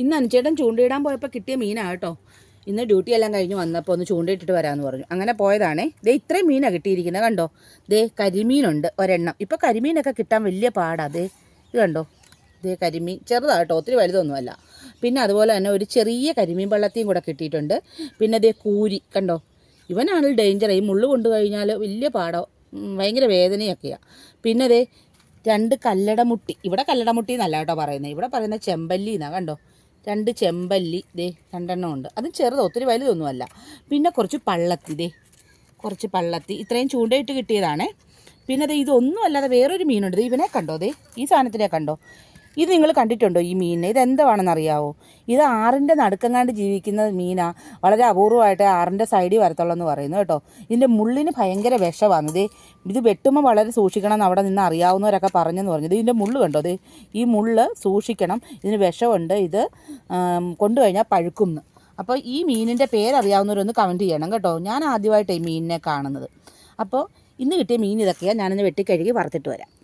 ഇന്ന് അനുചേട്ടൻ ചൂണ്ടയിടാൻ പോയപ്പോൾ കിട്ടിയ മീനാണ് കേട്ടോ. ഇന്ന് ഡ്യൂട്ടി എല്ലാം കഴിഞ്ഞ് വന്നപ്പോൾ ഒന്ന് ചൂണ്ടയിട്ടിട്ട് വരാമെന്ന് പറഞ്ഞു. അങ്ങനെ പോയതാണേ. ദേ ഇത്രയും മീനാണ് കിട്ടിയിരിക്കുന്നത് കണ്ടോ? ദേ കരിമീനുണ്ട് ഒരെണ്ണം. ഇപ്പോൾ കരിമീനൊക്കെ കിട്ടാൻ വലിയ പാടാണ് ദേ. ഇത് കണ്ടോ? ദേ കരിമീൻ. ചെറുതാണ് കേട്ടോ ഒത്തിരി വലുതൊന്നുമല്ല. പിന്നെ അതുപോലെ തന്നെ ഒരു ചെറിയ കരിമീൻ വെള്ളത്തെയും കൂടെ കിട്ടിയിട്ടുണ്ട്. പിന്നെ ദേ കൂരി കണ്ടോ? ഇവനാണ് ഡേഞ്ചർ ഈ മുള്ളു കൊണ്ടു കഴിഞ്ഞാൽ വലിയ പാടോ. ഭയങ്കര വേദനയൊക്കെയാണ് പിന്നെ ദേ രണ്ട് കല്ലടമുട്ടി. ഇവിടെ കല്ലടമുട്ടി എന്നല്ല കേട്ടോ പറയുന്നത് ഇവിടെ പറയുന്ന ചെമ്പല്ലി എന്നാണ് കണ്ടോ? രണ്ട് ചെമ്പല്ലി ദേ രണ്ടെണ്ണം ഉണ്ട്. അത് ചെറുത് ഒത്തിരി വലുതൊന്നുമല്ല. പിന്നെ കുറച്ച് പള്ളത്തി ദേ കുറച്ച് പള്ളത്തി. ഇത്രയും ചൂണ്ടയിട്ട് കിട്ടിയതാണേ. പിന്നെ ദേ ഇതൊന്നും അല്ലാതെ വേറൊരു മീനുണ്ട്. ഇവനെ കണ്ടോ? ദേ ഈ സാധനത്തിനെ കണ്ടോ? ഇത് നിങ്ങൾ കണ്ടിട്ടുണ്ടോ ഈ മീനിനെ? ഇത് എന്താണെന്ന് അറിയാവോ ഇത് ആറിന്റെ നടുക്കങ്ങാണ്ട് ജീവിക്കുന്ന മീനാ. വളരെ അപൂർവമായിട്ട് ആറിന്റെ സൈഡിൽ വരത്തുള്ളൂ എന്ന് പറയുന്നു കേട്ടോ. ഇതിന്റെ മുള്ളിന് ഭയങ്കര വിഷമാണ് ഇത് ഇത് വെട്ടുമ്പോൾ വളരെ സൂക്ഷിക്കണം എന്ന് അവിടെ നിന്ന് അറിയാവുന്നവരൊക്കെ പറഞ്ഞെന്ന് പറഞ്ഞത് ഇതിന്റെ മുള്ള് കണ്ടോ? ദേ ഈ മുള്ള് സൂക്ഷിക്കണം. ഇതിന് വിഷമുണ്ട് ഇത് കൊണ്ടു കൊണ്ടുകഴിഞ്ഞാൽ പഴുക്കും അപ്പോൾ ഈ മീനിന്റെ പേരറിയാവുന്നവരൊന്ന് കമന്റ് ചെയ്യണം കേട്ടോ. ഞാൻ ആദ്യമായിട്ട് ഈ മീനിനെ കാണുന്നത്. അപ്പോൾ ഇന്ന് കിട്ടിയ മീൻ ഇതൊക്കെയാണ് ഞാനിന്ന് വെട്ടിക്കഴുകി വറുത്തിട്ട് വരാം.